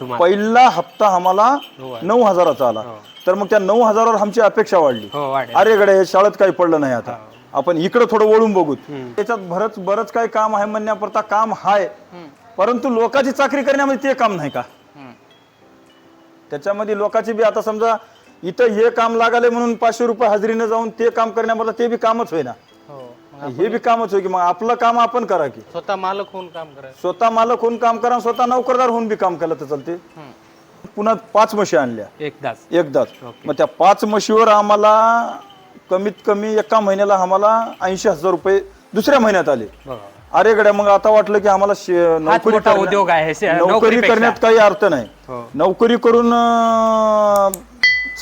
तुम्हाला. पहिला हप्ता आम्हाला हो. नऊ हजाराचा आला. हो. तर मग त्या नऊ हजारावर आमची अपेक्षा वाढली. हो वाढेल. अरे गडे हे शाळेत काही पडलं नाही आता. आपण इकडे थोडं वळून हम्म. त्याच्यात बरंच बरंच काही काम आहे म्हणण्यापुरता काम हाय. परंतु लोकांची चाकरी करण्यामध्ये ते काम नाही का? त्याच्यामध्ये लोकांची बी आता समजा इथं हे काम लागले म्हणून पाचशे रुपये हजेरीनं जाऊन ते काम करण्यामध्ये ते बी कामच होईना. हो हे बी कामच होय की मग आपलं काम आपण करा की. स्वतः मालक होऊन काम करायचं स्वतः मालक होऊन काम करा स्वतः नोकरदार होऊन बी काम केलं तर चालते. पुन्हा पाच म्हशी आणल्या. एकदाच. एकदाच. मग त्या पाच म्हशीवर आम्हाला कमीत कमी एका महिन्याला आम्हाला ऐंशी हजार रुपये दुसऱ्या महिन्यात आले. अरे गड्या मग आता वाटलं की आम्हाला शे- नोकरी मोठा करण्या- उद्योग आहे शे- नोकरी नोकरीपेक्षा. करण्यात काही अर्थ नाही. हो. नोकरी करून अं,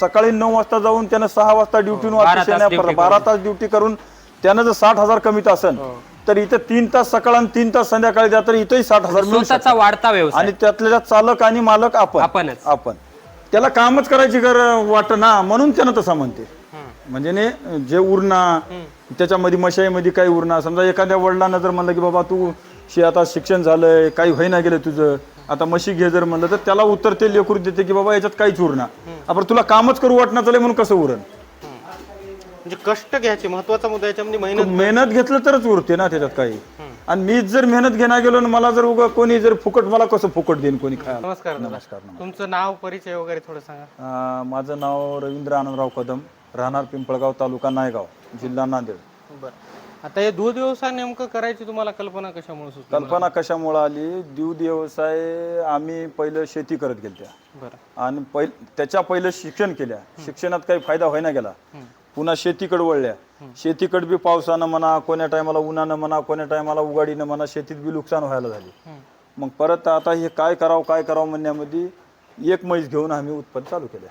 सकाळी नऊ वाजता जाऊन त्यानं सहा वाजता हो, बारा तास येण्यापर्यंत duty बारा तास ड्युटी करून त्यानं जर साठ हजार कमीत असेल हो. तर इथं तीन तास सकाळ आणि तीन तास संध्याकाळी द्या तर इथंही साठ हजार मिळू शकतात. स्वतःचा वाढता व्यवसाय. आणि त्यातल्या चालक आणि मालक आपण आपणच. आपण. त्याला कामच करायची गर वाट ना म्हणून त्यानं तसं म्हणते. म्हणजे ने जे उरणा त्याच्यामध्ये मशाईमध्ये काही उरणा समजा एखाद्या वडिलांना जर म्हणलं की बाबा तू शे आता शिक्षण झालंय काही होईना गेलं तुझं आता म्हशी घे जर म्हणलं तर त्याला उत्तर ते लेकरू देते की बाबा याच्यात काहीच उरणा आपण तुला कामच करू वाटणं चालेल म्हणून कसं उरण म्हणजे कष्ट घ्यायचे महत्त्वाचा मुद्दा याच्यामध्ये मेहनत मेहनत घेतलं तरच उरते ना त्याच्यात काही. आणि मीच जर मेहनत घेणार गेलो आणि मला जर उगा कोणी जर फुकट मला कसं फुकट देईन कोणी खायला? नमस्कार. नमस्कार तुमचं नाव परिचय वगैरे थोडं सांगा. अं, माझं नाव रवींद्र आनंदराव कदम राहणार पिंपळगाव तालुका नायगाव जिल्हा नांदेड. बरं. आता हे दूध व्यवसाय नेमकं करायची तुम्हाला कल्पना कशामुळे सुचली कल्पना कशामुळे आली? दूध व्यवसाय आम्ही पहिलं शेती करत गेलत्या. बरं. आणि त्याच्या पहिलं शिक्षण केल्या. शिक्षणात काही फायदा व्हायना गेला. पुन्हा शेतीकडे वळल्या. शेतीकडे बी पावसानं म्हणा कोण्या टायमाला उन्हानं म्हणा कोण्या टायमाला उगाडीनं म्हणा शेतीत बी नुकसान व्हायला झाली. मग परत आता हे काय करावं काय करावं म्हणण्यामध्ये एक म्हैस घेऊन आम्ही उत्पन्न चालू केलं.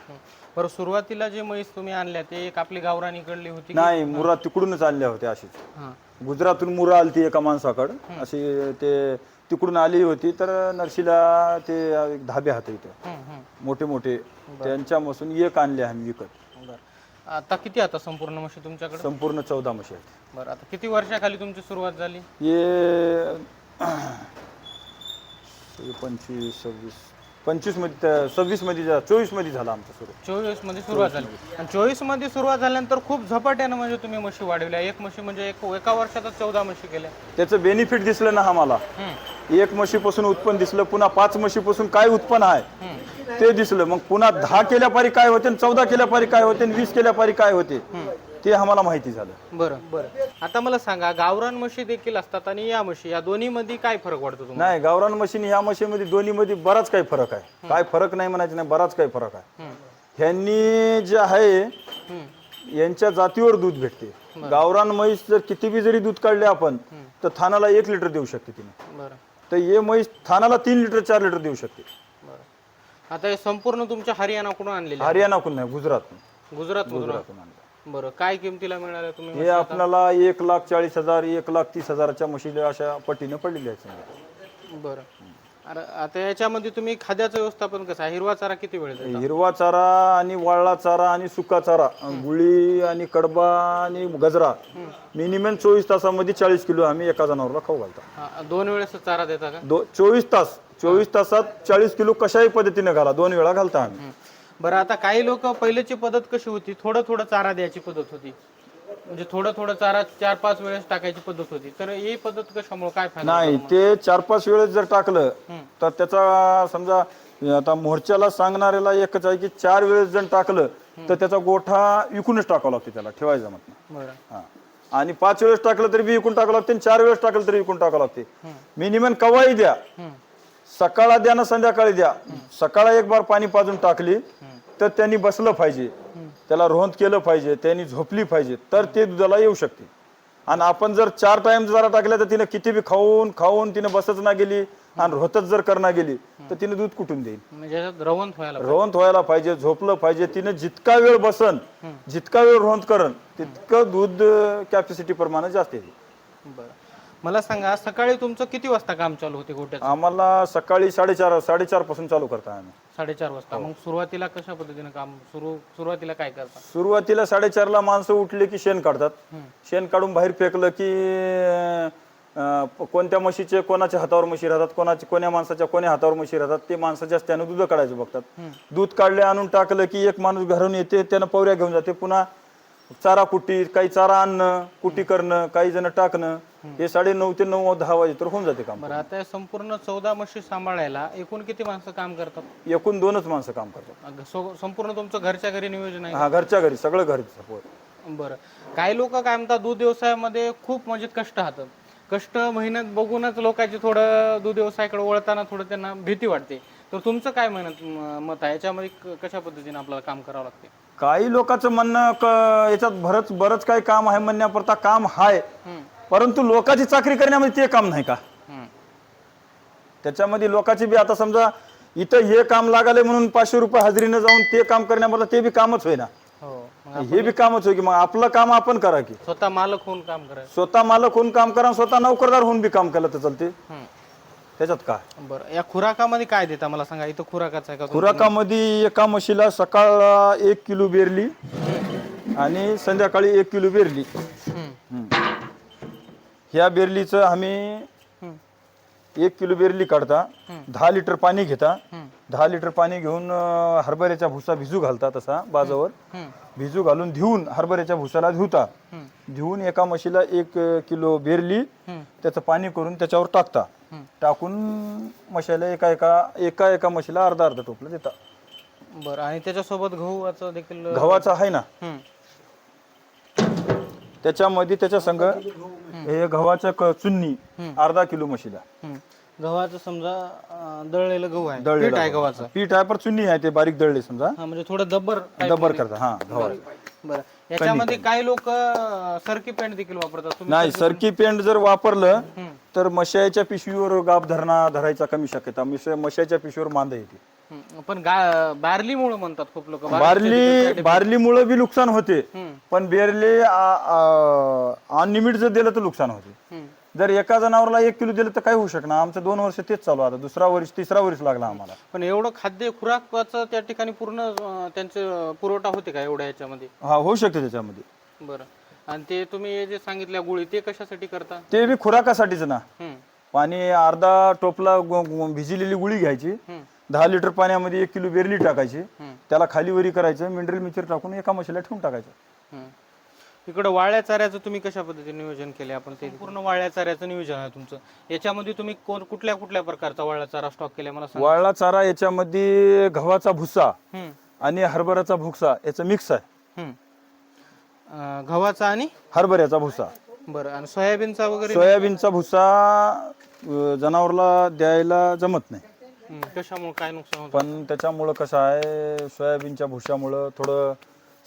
बरं सुरुवातीला जे म्हैस तुम्ही आणल्या ते एक आपली गावरानीकडली होती की- नाही मुरा तिकडूनच आणल्या होत्या अशीच. गुजरातून मुरा आली ती एका माणसाकडं. अशी ते तिकडून आली होती तर नरशीला ते एक धाबे हात इथं. मोठे मोठे. त्यांच्यापासून एक आणले आम्ही विकत. आता किती आता संपूर्ण म्हशी तुमच्याकडे? संपूर्ण चौदा म्हशी आहेत. बरं आता किती वर्षाखाली तुमची सुरुवात झाली? हे पंचवीस सव्वीस पंचवीसमध्ये सव्वीसमध्ये चोवीसमध्ये झाला आमचं सुरू. चोवीसमध्ये सुरुवात झाली. आणि चोवीसमध्ये सुरुवात झाल्यानंतर खूप झपाट्यानं म्हणजे तुम्ही म्हशी वाढवल्या. एक म्हशी म्हणजे एक एका वर्षातच चौदा म्हशी केल्या. त्याचं बेनिफिट दिसलं ना आम्हाला एक म्हशीपासून उत्पन्न दिसलं पुन्हा पाच म्हशीपासून काय उत्पन्न आहे. ते दिसलं. मग पुन्हा दहा केल्या पारी काय होते चौदा केल्या पारी काय होते वीस केल्या पारी काय होते? ते आम्हाला माहिती झालं. बरं बरं. आता मला सांगा गावरान म्हशी देखील असतात आणि या म्हशी या दोन्ही मध्ये काय फरक वाटतो तुम्हाला? नाही गावरान मशीन ह्या मशीनमध्ये दोन्हीमध्ये बराच काही फरक आहे. काय फरक नाही म्हणायचं नाही बराच काही फरक आहे. ह्यांनी जे आहे यांच्या जातीवर दूध भेटते. गावरान म्हैस जर किती बी जरी दूध काढले आपण तर थानाला एक लिटर देऊ शकते तिने. बरं. तर हे म्हैस थानाला तीन लिटर चार लिटर देऊ शकते. बरं. आता हे संपूर्ण तुमच्या हरियाणाकडून आणलेले हरियाणाकडून नाही गुजरात गुजरात गुजरातून आणलं बरं काय किमतीला मिळाल्या तुम्ही हे आपल्याला एक लाख चाळीस हजार एक लाख तीस हजाराच्या म्हशीला अशा पटीनं पडलेल्या आहेत समजा. बरं. अरे आता याच्यामध्ये तुम्ही खाद्याचं व्यवस्थापन कसं आहे? हिरवा चारा किती वेळ देता? हिरवा चारा आणि वाळला चारा आणि सुका चारा गुळी आणि कडबा आणि गजरा मिनिमम चोवीस तासामध्ये चाळीस किलो आम्ही एका जनावरला खाऊ घालतो. हा, दोन वेळेस चारा देता का? दो चोवीस तास चोवीस तासात चाळीस किलो कशाही पद्धतीने घाला दोन वेळा घालता आम्ही. बरं आता काही लोक पहिल्याची पद्धत कशी होती? थोडं थोडं चारा द्यायची पद्धत होती. म्हणजे थोडं थोडं चारा चार पाच वेळेस टाकायची पद्धत होती. तर ही पद्धत कशामुळे काय फायदा नाही ते चार पाच वेळेस जर टाकलं तर त्याचा समजा आता मोर्चाला सांगणाऱ्याला एकच आहे की चार वेळेस जर टाकलं तर त्याचा गोठा विकूनच टाकावा लागतो त्याला ठेवायचा बरं. हा. आणि पाच वेळेस टाकलं तरी बी विकून टाकावं लागते आणि चार वेळेस टाकलं तरी विकून टाकावं लागते. मिनिमम कवाही द्या. हम्म. सकाळला द्या ना संध्याकाळी द्या. सकाळला एक बार पाणी पाजून टाकली तर त्यांनी बसलं पाहिजे. त्याला रोहंत केलं पाहिजे त्यांनी झोपली पाहिजे तर ते दुधाला येऊ शकते. आणि आपण जर चार टाइम जरा टाकल्या तर तिने किती बी खाऊन खाऊन तिने बसच ना गेली आणि रोहतच जर करणा गेली तर तिने दूध कुठून देईल म्हणजे रवंत व्हायला रोहंत व्हायला पाहिजे झोपलं पाहिजे. तिने जितका वेळ बसन जितका वेळ रोहंत करण तितकं दूध कॅपॅसिटी प्रमाणे जास्त येईल बरं. मला सांगा सकाळी तुमचं किती वाजता काम चालू होते गोट्याचं? आम्हाला सकाळी साडेचार साडेचारपासून चालू करता आम्ही. साडेचार वाजता. मग सुरुवातीला कशा पद्धतीने काम सुरू सुरुवातीला काय करता? सुरुवातीला साडेचारला माणसं उठले की शेण काढतात. शेण काढून बाहेर फेकलं की अं, प- कोणत्या म्हशीचे कोणाच्या हातावर म्हशी राहतात कोणाच्या कोण्या माणसाच्या कोण्या हातावर म्हशी राहतात ते माणसं जास्त त्यानं दूध काढायचं बघतात. दूध काढले आणून टाकलं की एक माणूस घरून येते त्यानं पवऱ्या घेऊन जाते पुन्हा चारा कुट्टी काही चारा आणणं कुट्टी करणं काही जण टाकणं हे साडे नऊ ते नऊ दहा वाजे तर होऊन जाते काम बरं आता या संपूर्ण चौदा म्हशी सांभाळायला एकूण किती माणसं काम करतात? एकूण दोनच माणसं काम करतात. अग- सो- संपूर्ण तुमचं घरच्या घरी नियोजन आहे? हा घरच्या घरी सगळं घरी. बरं. काही लोक काय म्हणतात दूध व्यवसायामध्ये खूप म्हणजे कष्ट हातात. कष्ट मेहनत बघूनच लोकांची थोडं दूध व्यवसायाकडे वळताना थोडं त्यांना भीती वाटते. तर तुमचं काय मेहनत म- मत आहे? याच्यामध्ये क- कशा पद्धतीने आपल्याला काम करावं लागते? काही लोकांचं म्हणणं क- याच्यात बरंच बरंच काही काम आहे म्हणण्यापरता काम आहे हम्म, परंतु लोकांची चाकरी करण्यामध्ये ते काम नाही का? त्याच्यामध्ये लोकांची बी आता समजा इथं हे काम लागाले म्हणून पाचशे रुपये हजेरीनं जाऊन ते काम करण्यामध्ये ते बी कामच होईना. हो हे बी कामच होय की मग आपलं काम आपण करा की. स्वतः मालक होऊन काम करायचं स्वतः मालक होऊन काम करा स्वतः नोकरदार होऊन बी काम केलं तर चालते. त्याच्यात काय? बरं या खुराकामध्ये काय देता मला सांगा? इथं खुराकाचं आहे का खुराकामध्ये एका म्हशीला सकाळ एक किलो बेरली आणि संध्याकाळी एक किलो बेरली. ह्या बेरलीचं आम्ही एक किलो बेरली काढता दहा लिटर पाणी घेता. दहा लिटर पाणी घेऊन अं, हरभऱ्याचा भुसा भिजू घालता तसा बाजावर. भिजू घालून धुवून हरभऱ्याच्या भुसाला धुता. धुवून एका म्हशीला एक अं, किलो बेरली त्याचं पाणी करून त्याच्यावर टाकता. टाकून म्हशीला एका एका एका एका म्हशीला अर्धा अर्धा टोपलं देता. बरं आणि त्याच्यासोबत गहूचं देखील गव्हाचा आहे ना? हम्म, त्याच्यामध्ये त्याच्या संग हे गव्हाच्या क- चुन्नी अर्धा किलो म्हशीला. हम्म. गव्हाचं समजा अं, दळलेलं गहू आहे. दळलेलं पीठ आहे गव्हाचं. पीठ आहे पण चुन्नी आहे ते बारीक दळले समजा. हा म्हणजे थोडं दब्बर type डबरमध्ये. करता हा गव्हा बरं. याच्यामध्ये काही लोक सरकी पॅन्ट देखील वापरतात. तुम्ही नाही सरकी पेंट जर वापरलं हम्म, तर मशाच्या पिशवीवर गाप धरणा धरायचा कमी शक्यता. मश- मशाच्या पिशवीवर मांदा येते. हम्म. पण गा बार्ली मुळे म्हणतात खूप लोक. बारली बारलीमुळे बी नुकसान होते. पण बेरले अनलिमिट जर दिलं तर नुकसान होते. जर एका जनावरला एक किलो दिलं तर काय होऊ शकणार? आमचं दोन वर्ष तेच चालू आता. दुसरा वर्ष तिसरा वर्ष लागला आम्हाला. पण एवढं खाद्य खुराकाचं त्या ठिकाणी पूर्ण अं, त्यांचे पुरवठा होते का एवढ्या याच्यामध्ये हा होऊ शकते त्याच्यामध्ये. बरं. आणि ते तुम्ही हे जे सांगितल्या गोळी ते कशासाठी करता? ते बी खुराकासाठीच ना. हम्म, पाणी अर्धा टोपला गो- गो- भिजलेली गुळी घ्यायची. हम्म, दहा लिटर पाण्यामध्ये एक किलो बेरली टाकायची. त्याला खाली वरी करायचं मिनरल मिक्सर टाकून एका मशीला ठेवून टाकायचं. इकडं वाळ्या चाऱ्याचं तुम्ही कशा पद्धतीने नियोजन केले आपण ते? पूर्ण वाळ्या चाऱ्याचं नियोजन आहे तुमचं. याच्यामध्ये तुम्ही कोण कुठल्या कुठल्या प्रकारचा वाळ्या चारा स्टॉक केला मला सांगा. वाळला चारा याच्यामध्ये गव्हाचा भुसा हम्म, आणि हरभऱ्याचा भुसा याचं मिक्स आहे. हम्म. अं, गव्हाचा आणि? हरभऱ्याचा भुसा. बरं आणि सोयाबीनचा वगैरे? सोयाबीनचा भुसा अं, जनावरला द्यायला जमत नाही. कशामुळे काय नुकसान होतं? पण त्याच्यामुळं कसं आहे सोयाबीनच्या भुशामुळं थोडं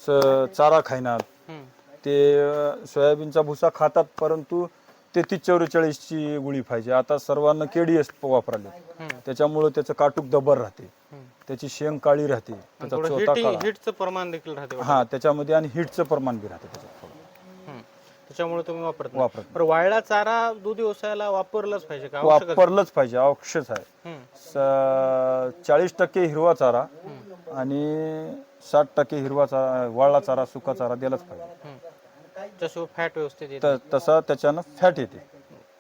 स- चारा खायनात हम्म, ते अं, सोयाबीनचा भुसा खातात परंतु तेहतीस चौवेचाळीसची गुळी पाहिजे. आता सर्वांना केडीएस वापराले हम्म, त्याच्यामुळं त्याचं काटूक दबर राहते. हम्म. त्याची शेंग काळी राहते. आणि त्याचा थोडं चोथा हिटिंग काळा. हिटचं प्रमाण देखील राहते हा त्याच्यामध्ये आणि हिटचं प्रमाण बी राहते त्याच्यात. त्याच्यामुळे तुम्ही वापरत नाही. वापरत बरं वाळला चारा दूध व्यवसायाला वापरलाच पाहिजे का? वापरलंच पाहिजे आवश्यक आहे. हम्म, चाळीस टक्के हिरवा चारा आणि साठ टक्के हिरवा चारा वाळला चारा सुका चारा दिलाच पाहिजे. हम्म. त्याशिवाय फॅट व्यवस्थित येते. त- तसा त्याच्यानं फॅट येते.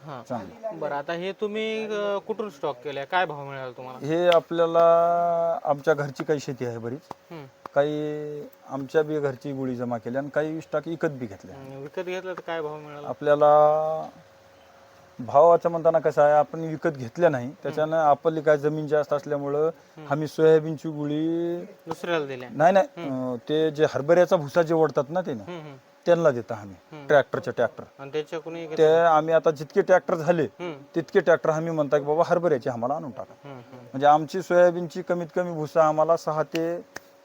हा. चांगली. बरं आता हे तुम्ही अं, कुठून स्टॉक केलंय? काय भाव मिळाला तुम्हाला? हे आपल्याला आमच्या घरची काही शेती आहे बरीच. हम्म. काही आमच्या बी घरची गुळी जमा केली आणि काही वीस टाकी विकत बी घेतल्या हम्म, विकत घेतलं तर काय भाव मिळाला? आपल्याला भावाचं म्हणताना कसं आहे आपण विकत घेतल्या नाही. त्याच्यानं आपली काय जमीन जास्त असल्यामुळं आम्ही सोयाबीनची गुळी दुसऱ्याला दिल्या. नाही नाही. अं, ते जे हरभऱ्याचा भुसा जे ओढतात ना ते ना हम्म, हम्म. त्यांना देता आम्ही ट्रॅक्टरचे ट्रॅक्टर. आणि त्याच्या कुणी ते आम्ही आता जितके ट्रॅक्टर झाले हम्म, तितके ट्रॅक्टर आम्ही म्हणता की बाबा हरभऱ्याचे आम्हाला आणून टाका. हम्म, हम्म, म्हणजे आमची सोयाबीनची कमीत कमी भुसा आम्हाला सहा ते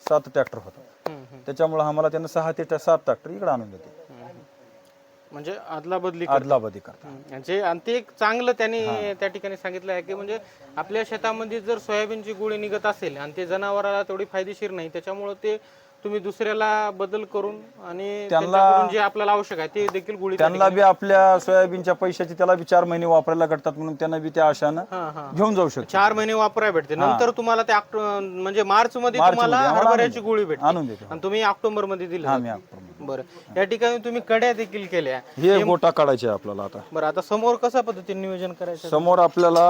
सात ट्रॅक्टर होता. त्याच्यामुळे आम्हाला त्यांना सहा ते सात ट्रॅक्टर इकडे आणून देते. म्हणजे आदला बदली आदलाबदी करता म्हणजे आणि ते एक चांगलं त्यांनी त्या ठिकाणी सांगितलं आहे की म्हणजे आपल्या शेतामध्ये जर सोयाबीनची गुळी निघत असेल आणि ते जनावराला तेवढी फायदेशीर नाही त्याच्यामुळे ते तुम्ही दुसऱ्याला बदल करून आणि त्यांच्याकडून जे आपल्याला आवश्यक आहे ते देखील गुळी त्या त्यांना बी आपल्या सोयाबीनच्या पैशाची त्याला बी चार महिने वापरायला करतात म्हणून त्यांना बी त्या आशानं हा हा. घेऊन जाऊ शकतो चार महिने वापरायला भेटते. नंतर तुम्हाला ते ऑक्टो- म्हणजे मार्च मध्ये तुम्हाला हरभऱ्याची गुळी भेटते. आणून देतो. आणि तुम्ही ऑक्टोबरमध्ये दिली आम्ही बरं. या ठिकाणी तुम्ही कड्या देखील केल्या. हे गोटा काढायचे आपल्याला आता. बरं आता समोर कशा पद्धतीने नियोजन करायचं? समोर आपल्याला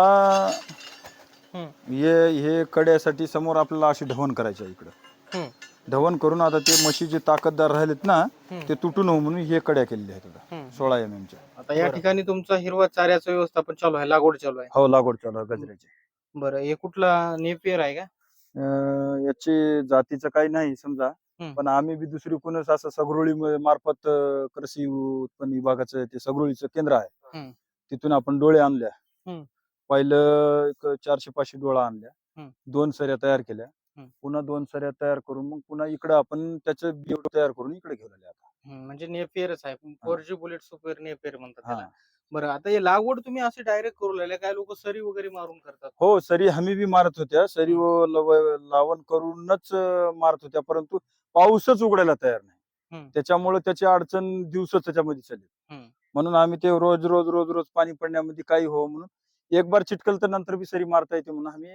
हम्म, हे हे कड्यासाठी समोर आपल्याला अशी ढवण करायची आहे इकडं. हम्म, ढवण करून आता ते म्हशी जे ताकददार राहिलेत ना ते तुटू नये म्हणून हे कड्या केलेल्या आहेत आता. सोळा एम एमच्या आता या ठिकाणी तुमचा हिरवा चाऱ्याचं व्यवस्थापन चालू आहे लागवड चालू आहे हो लागवड चालू आहे गजऱ्याची बरं हे कुठला नेपियर आहे का अं, याची जातीचं काही नाही समजा हम्म. पण आम्ही बी दुसरी कोणच असं सगरोळी म- मार्फत अं, कृषी उत्पन्न विभागाचं ते सगरोळीचं केंद्र आहे हम्म. तिथून आपण डोळे आणल्या हम्म. पहिलं एक चारशे पाचशे डोळा आणल्या हम्म. दोन सऱ्या तयार केल्या. पुन्हा दोन सऱ्या तयार करून मग पुन्हा इकडं आपण त्याचं बिव तयार करून इकडे घेऊन आले आता. हम्म, म्हणजे नेपियरच आहे. Four G bullet super Napier म्हणतात हा. बरं आता हे लागवड तुम्ही असे डायरेक्ट करू लागले काय लोक सरी वगैरे मारून करतात? हो सरी हमी बी मारत होत्या. सरी व लव- लावण करूनच अं, मारत होत्या. परंतु पाऊसच उघडायला तयार नाही. त्याच्यामुळे त्याची अडचण दिवसच त्याच्यामध्ये चालली. हम्म. म्हणून आम्ही ते रोज रोज रोज रोज पाणी पडण्यामध्ये काही हो म्हणून एक बार चिटकल तर नंतर बी सरी मारता येते म्हणून आम्ही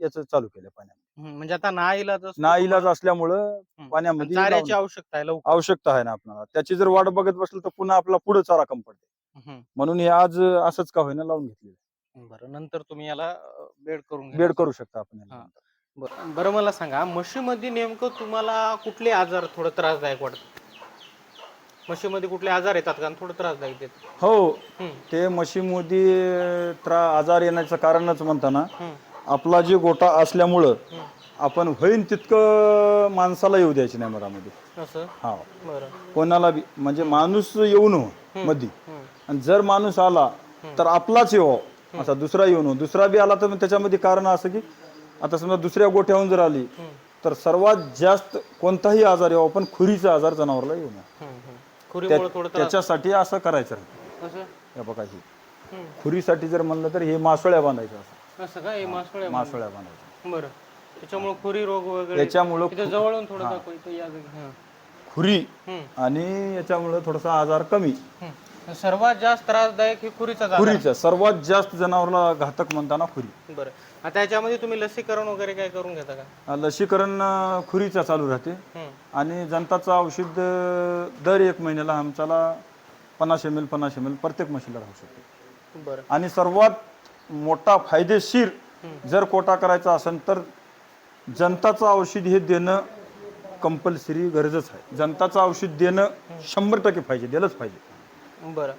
याच चालू केलं पाण्यामध्ये हम्म, म्हणजे आता ना इलाज ना इलाज. असल्यामुळं. पाण्यामध्ये चाऱ्याची लावणं. आवश्यकता आहे लवकर आवश्यकता आहे ना आपल्याला त्याची जर वाट बघत बसलं तर पुन्हा आपला पुढे चारा कम पडते हम्म. म्हणून हे आज असंच का होईना लावून घेतलेलं बरं नंतर तुम्ही याला बेड करून घ्या. बेड करू शकता आपण याला. हा. बरं बरं मला सांगा म्हशीमध्ये नेमकं तुम्हाला कुठले आजार थोडं त्रासदायक वाटत म्हशीमध्ये कुठले आजार येतात का आणि थोडं त्रासदायक येतात हो हम्म, ते म्हशीमध्ये त्रा आजार येण्याचं कारणच म्हणताना हम्म, आपला जे गोटा असल्यामुळं. आपण होईन तितकं माणसाला येऊ द्यायचे नाही मधामध्ये असं? हा. बरं. कोणाला बी म्हणजे माणूस येऊ नये मधी. आणि जर माणूस आला तर आपलाच येऊ असा दुसरा येऊ नये. दुसरा बी आला तर मग त्याच्यामध्ये कारण असं की आता समजा दुसऱ्या गोठ्याहून जर आली तर सर्वात जास्त कोणताही आजार येऊ पण खुरीचा आजार जनावरला येऊ नये. हम्म, हम्म. खुरीमुळे थोडं त्रास त्याच्यासाठी असं करायचं राहतं. असं? हे बघा ही. खुरीसाठी जर म्हणलं तर हे मासोळ्या बांधायचं असं. असं का? हे मासवड्या मासोळ्या बांधायच्या बरं. त्याच्यामुळे खुरी रोग वगैरे याच्यामुळं इथं जवळून थोडं दाखव इथं या जागी. हं. खुरी हम्म, आणि याच्यामुळं थोडासा आजार कमी. हम्म. सर्वात जास्त त्रासदायक ही खुरीचा खुरीचा. सर्वात जास्त जनावरला घातक म्हणताना खुरी. बरं. आता याच्यामध्ये तुम्ही लसीकरण वगैरे काय करून घेता का? लसीकरण अं, खुरीचा चालू राहते. हम्म, आणि जनताचं औषध अं, दर एक महिन्याला आमच्याला पन्नास एम एल पन्नास एम एल प्रत्येक म्हशीला राहू शकते. बरं. आणि सर्वात मोठा फायदेशीर जर कोटा करायचा असेल तर जनताचं औषध हे देणं कंपल्सरी गरजच आहे. जनताचं औषध देणं शंभर टक्के पाहिजे दिलंच पाहिजे. बरं.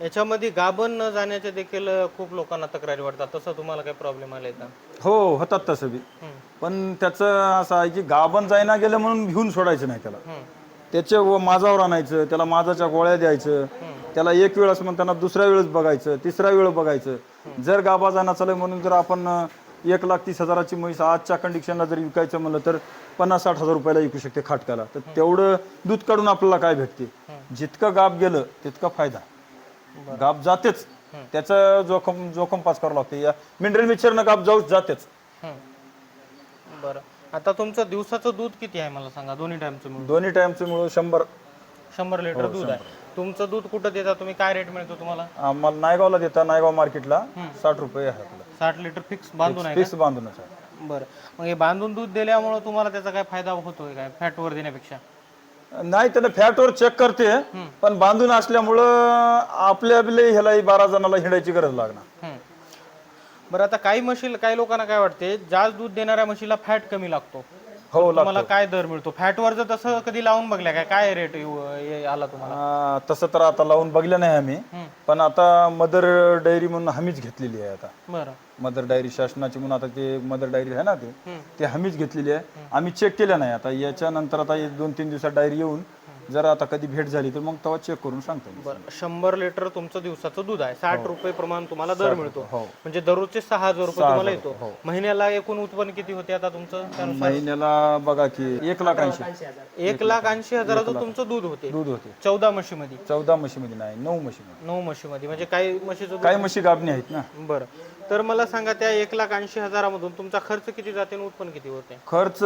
याच्यामध्ये गाभण न जाण्याचे देखील खूप लोकांना तक्रारी वाटतात तसं तुम्हाला काही प्रॉब्लेम आले का? हो होतात तसं बी. पण त्याचं असं आहे की गाभण जायना गेलं म्हणून घेऊन सोडायचं नाही त्याला. त्याचे व माझावर आणायचं त्याला माझाच्या गोळ्या द्यायचं त्याला एक वेळेस म्हणताना दुसऱ्या वेळेस बघायचं तिसऱ्या वेळ बघायचं. जर गाभा जाणार चालू म्हणून जर आपण एक लाख तीस हजाराची म्हैस आजच्या कंडिशनला जर विकायचं म्हणलं तर पन्नास साठ हजार रुपयाला विकू शकते खाटकाला. तर तेवढं दूध काढून आपल्याला काय भेटते? जितकं गाप गेलं तितका फायदा. गाप जातेच. त्याचं जोखम जोखम पास करावं लागते. या मिनरल मिक्सरनं गाप जाऊ जातेच. बरं. आता तुमचं दिवसाचं दूध किती आहे मला सांगा? दोन्ही टाइमचं दोन्ही टाइमचं मिळून शंभर. शंभर लिटर दूध आहे. तुमचं दूध कुठं देता? तुम्ही काय रेट मिळतो तुम्हाला? आम्हाला नायगावला देता नायगाव मार्केटला साठ रुपये आहे आपलं. साठ लिटर फिक्स बांधून आहे फिक्स बांधूनच आहे. का? बरं. मग हे बांधून दूध दिल्यामुळे तुम्हाला त्याचा काय फायदा होतोय काय? फॅट वर देण्यापेक्षा? नाही त्याला फॅटवर चेक करते पण बांधून असल्यामुळं आपल्या बी ह्याला बारा जणाला हिंडायची गरज लागणार. बरं आता काही म्हशी काही लोकांना काय वाटते? जास्त दूध देणाऱ्या म्हशीला फॅट कमी लागतो. हो तुम्हाला काय दर मिळतो? फॅटवर जर तसं कधी लावून बघल्या काय काय रेट आला तुम्हाला? तसं तर आता लावून बघलं नाही आम्ही. हम्म. पण आता मदर डायरी म्हणून हमीच घेतलेली आहे आता. बरं. मदर डायरी शासनाची म्हणून आता ते मदर डायरी आहे ना ते. हम्म. ते हमीच घेतलेली आहे. आम्ही चेक केलं नाही आता. याच्यानंतर आता हे दोन तीन दिवसात डायरी येऊन जर आता कधी भेट झाली तर मग तेव्हा चेक करून सांगतो मी. बरं शंभर लिटर तुमचं दिवसाचं दूध आहे. साठ रुपये प्रमाण तुम्हाला दर मिळतो. हो. म्हणजे दररोजचे सहा हजार रुपये तुम्हाला येतो. महिन्याला एकूण उत्पन्न किती होते आता तुमचं? त्यानुसार. महिन्याला बघा की एक लाख ऐंशी एक लाख ऐंशी हजाराचं तुमचं दूध होते. दूध होते. चौदा म्हशीमध्ये. चौदा म्हशीमध्ये नाही नऊ म्हशीमध्ये. नऊ म्हशीमध्ये. म्हणजे काही म्हशीचं दूध काही म्हशी गाभणी आहेत ना. बरं. तर मला सांगा त्या एक लाख ऐंशी हजारामधून तुमचा खर्च किती जाते आणि उत्पन्न किती होते? खर्च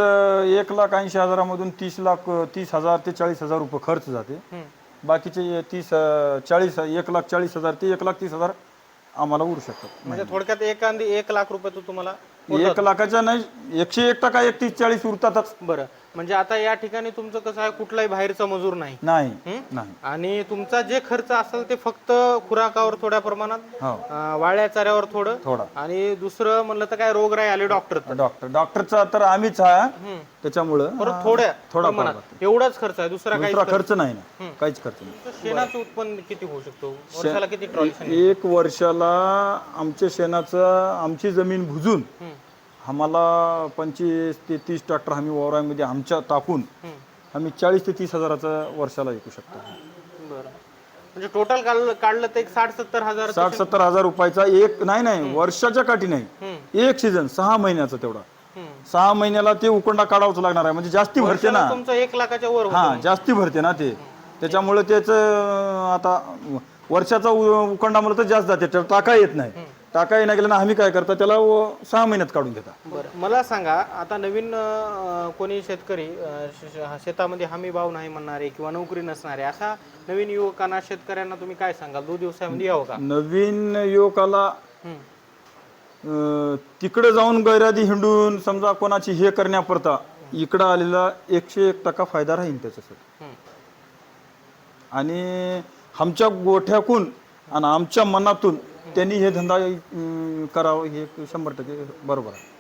एक लाख ऐंशी हजारामधून तीस लाख तीस हजार ते चाळीस हजार रुपये खर्च जाते. बाकीचे तीस अं, चाळीस एक लाख चाळीस हजार ते एक लाख तीस हजार आम्हाला उरू शकतात. म्हणजे थोडक्यात एखादी एक लाख रुपये तो तुम्हाला एक लाखाच्या नाही एकशे एक टक्का एक तीस चाळीस उरतातच. बरं. म्हणजे आता या ठिकाणी तुमचं कसं आहे कुठलाही बाहेरचा मजूर नाही. नाही हं? नाही. आणि तुमचा जे खर्च असेल ते फक्त खुराकावर थोड्या प्रमाणात हो. अं, वाळ्या चाऱ्यावर थोडं. थोडा. आणि दुसरं म्हणलं तर काय रोगराई आले डॉक्टर डॉक्टर डॉक्टरचा तर आम्हीच आहे त्याच्यामुळं परत थोड्या थोडा प्रमाणात. एवढाच खर्च आहे दुसरा काही दुसरा खर्च नाही ना. काहीच खर्च नाही. शेणाचं उत्पन्न किती होऊ शकतो? वर्षाला किती ट्रॉली एक वर्षाला आमच्या शेणाचं आमची जमीन भुजून आम्हाला पंचवीस ते तीस ट्रॅक्टर आम्ही वावरामध्ये आमच्या टाकून आम्ही चाळीस ते तीस हजाराचं वर्षाला विकू शकतो. बरं. म्हणजे टोटल काढलं काढलं तर एक साठ सत्तर हजार साठ सत्तर हजार रुपयाचा एक नाही नाही वर्षाच्या काठी नाही. एक सीझन सहा महिन्याचा तेवढा. सहा महिन्याला ते उकोंडा काढावाच लागणार आहे. म्हणजे जास्ती भरते ना. तुमचं एक लाखाच्या वर. हा जास्ती भरते ना ते. त्याच्यामुळे त्याच आता वर्षाचा उकोंडा मला तर जास्त जाते टाका येत नाही. टाका येण्या गेलं ना आम्ही काय करता त्याला व- सहा महिन्यात काढून घेता बरं. मला सांगा आता नवीन अं, कोणी शेतकरी अं, श- श- शेतामध्ये हमी भाव नाही म्हणणारे किंवा नोकरी नसणारे अशा नवीन युवकांना शेतकऱ्यांना तुम्ही काय सांगाल? दोन दिवसामध्ये यावं का? नवीन युवकाला. अं, तिकडे जाऊन गैरादी हिंडून समजा कोणाची हे करण्यापरता इकडं आलेला एकशे एक टक्का फायदा राहील त्याच्यासाठी. आणि आमच्या गोठ्याकून आणि आमच्या मनातून त्यांनी हे धंदा अं, करावं हे शंभर टक्के बरोबर आहे.